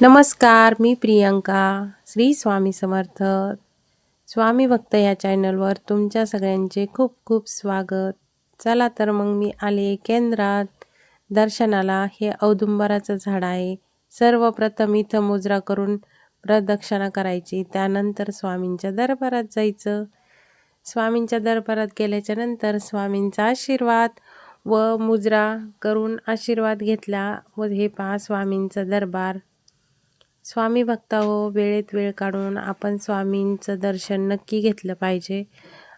नमस्कार मी प्रियंका. श्री स्वामी समर्थ. स्वामी भक्त या चॅनलवर तुमच्या सगळ्यांचे खूप खूप स्वागत. चला तर मग मी आले केंद्रात. दर्शनाला हे औदुंबराचं झाड आहे. सर्वप्रथम इथं मुजरा करून प्रदक्षिणा करायची. त्यानंतर स्वामींच्या दरबारात जायचं. स्वामींच्या दरबारात गेल्याच्यानंतर स्वामींचा आशीर्वाद व मुजरा करून आशीर्वाद घेतला व हे पहा स्वामींचं दरबार. स्वामी भक्त हो वेळेत वेळ काढून आपण स्वामींचं दर्शन नक्की घेतलं पाहिजे.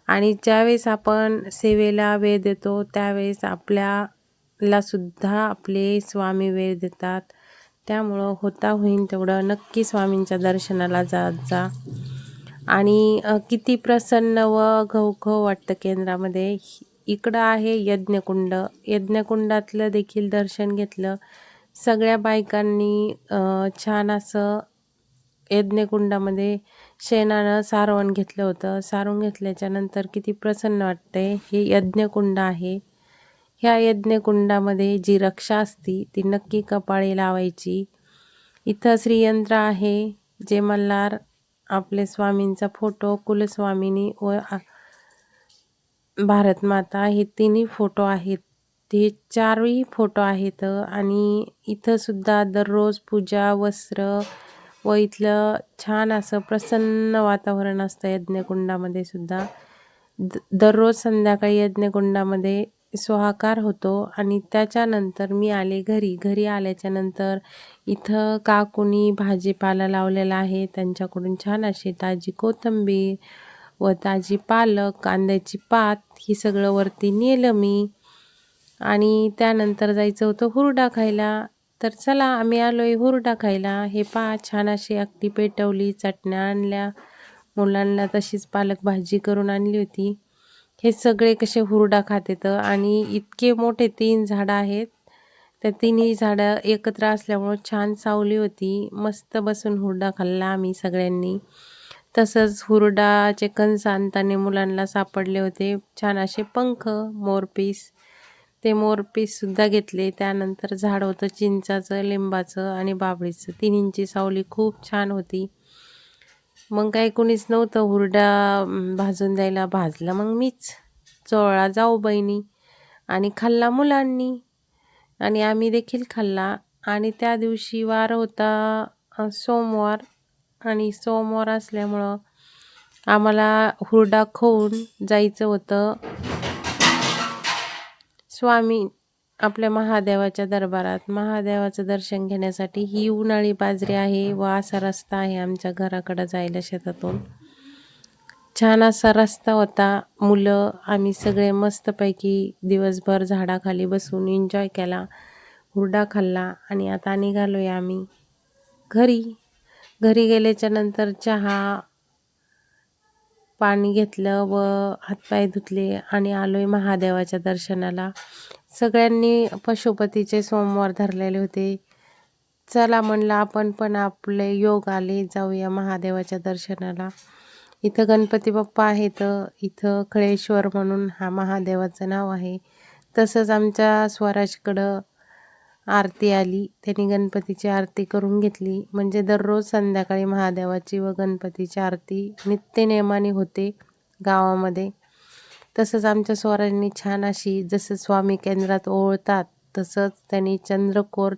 आणि ज्यावेळेस आपण सेवेला वेळ देतो त्यावेळेस आपल्याला सुद्धा आपले स्वामी वेळ देतात. त्यामुळं होता होईन तेवढं नक्की स्वामींच्या दर्शनाला जात जा. आणि किती प्रसन्न व घवघव वाटतं केंद्रामध्ये. इकडं आहे यज्ञकुंड. यज्ञकुंडातलं देखील दर्शन घेतलं. सगळ्या बायकांनी छान असं यज्ञकुंडामध्ये शेणानं सारवण घेतलं होतं. सारून घेतल्याच्या नंतर किती प्रसन्न वाटते हे यज्ञकुंड आहे. ह्या यज्ञकुंडामध्ये जी रक्षा असती ती नक्की कपाळी लावायची. इथं श्रीयंत्र आहे जे मल्हार आपले स्वामींचा फोटो कुलस्वामिनी व भारतमाता हे तिन्ही फोटो आहेत. ते चारही फोटो आहेत आणि इथं सुद्धा दररोज पूजा वस्त्र व इथलं छान असं प्रसन्न वातावरण असतं यज्ञकुंडामध्ये सुद्धा. द दररोज संध्याकाळी यज्ञकुंडामध्ये सोहाकार होतो आणि त्याच्यानंतर मी आले घरी. घरी आल्याच्यानंतर इथं काकुनी भाजीपाला लावलेला आहे. त्यांच्याकडून छान अशी ताजी कोथिंबीर व ताजी पालक कांद्याची पात ही सगळं वरती नेलं मी. आणि त्यानंतर जायचं होतं हुरडा खायला. तर चला आम्ही आलोय हुरडा खायला. हे पहा छान अशी अगदी पेटवली चटण्या आणल्या. मुलांना तशीच पालक भाजी करून आणली होती. हे सगळे कसे हुरडा खात येतं आणि इतके मोठे तीन झाडं आहेत. त्या तिन्ही झाडं एकत्र असल्यामुळं छान सावली होती. मस्त बसून हुरडा खाल्ला आम्ही सगळ्यांनी. तसंच हुरडाचे कंस आणताना मुलांना सापडले होते. छान असे पंख मोरपीस ते मोरपीससुद्धा घेतले. त्यानंतर झाड होतं चिंचाचं लिंबाचं आणि बाबळीचं. तिन्हींची सावली खूप छान होती. मग काही कोणीच नव्हतं हुरडा भाजून द्यायला. भाजला मग मीच. चोळा जाऊ बहिणी. आणि खाल्ला मुलांनी. आणि आम्ही देखील खाल्ला. आणि त्या दिवशी वार होता सोमवार. आणि सोमवार असल्यामुळं आम्हाला हुरडा खाऊन जायचं होतं. स्वामी आपल्या महादेवाच्या दरबारात महादेवाचं दर्शन घेण्यासाठी ही उन्हाळी बाजरी आहे व असा रस्ता आहे आमच्या घराकडं जायला शेतातून. छान असा रस्ता होता. मुलं आम्ही सगळे मस्तपैकी दिवसभर झाडाखाली बसून एन्जॉय केला हुरडा खाल्ला आणि आता निघालो आहे आम्ही घरी. घरी गेल्याच्यानंतर चहा पाणी घेतलं व हातपाय धुतले आणि आलो आहे महादेवाच्या दर्शनाला. सगळ्यांनी पशुपतीचे सोमवार धरलेले होते. चला म्हणलं आपण पण आपले योग आले जाऊया महादेवाच्या दर्शनाला. इथं गणपती बाप्पा आहेत. इथं खळेश्वर म्हणून हा महादेवाचं नाव आहे. तसंच आमच्या स्वराजकडं आरती आली. त्यांनी गणपतीची आरती करून घेतली. म्हणजे दररोज संध्याकाळी महादेवाची व गणपतीची आरती नित्यनेमाने होते गावामध्ये. तसंच आमच्या स्वरांनी छान अशी जसं स्वामी केंद्रात ओवळतात तसंच त्यांनी चंद्रकोर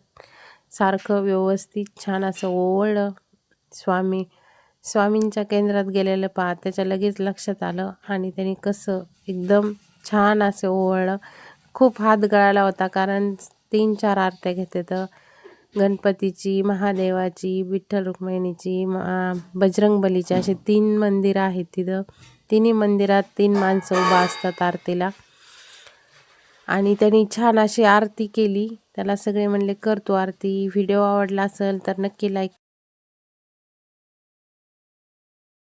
सारखं व्यवस्थित छान असं ओवळलं. स्वामी स्वामींच्या केंद्रात गेलेलं पहा त्याच्या लगेच लक्षात आलं आणि त्यांनी कसं एकदम छान असं ओवळलं. खूप हात गळाला होता कारण तीन चार आरत्या घेते तर गणपतीची महादेवाची विठ्ठल रुक्मिणीची बजरंगबलीची असे तीन मंदिरं आहेत तिथं. तिन्ही मंदिरात तीन माणसं उभा असतात आरतीला. आणि त्यांनी छान अशी आरती केली. त्याला सगळे म्हणले करतो आरती. व्हिडिओ आवडला असेल तर नक्की लाईक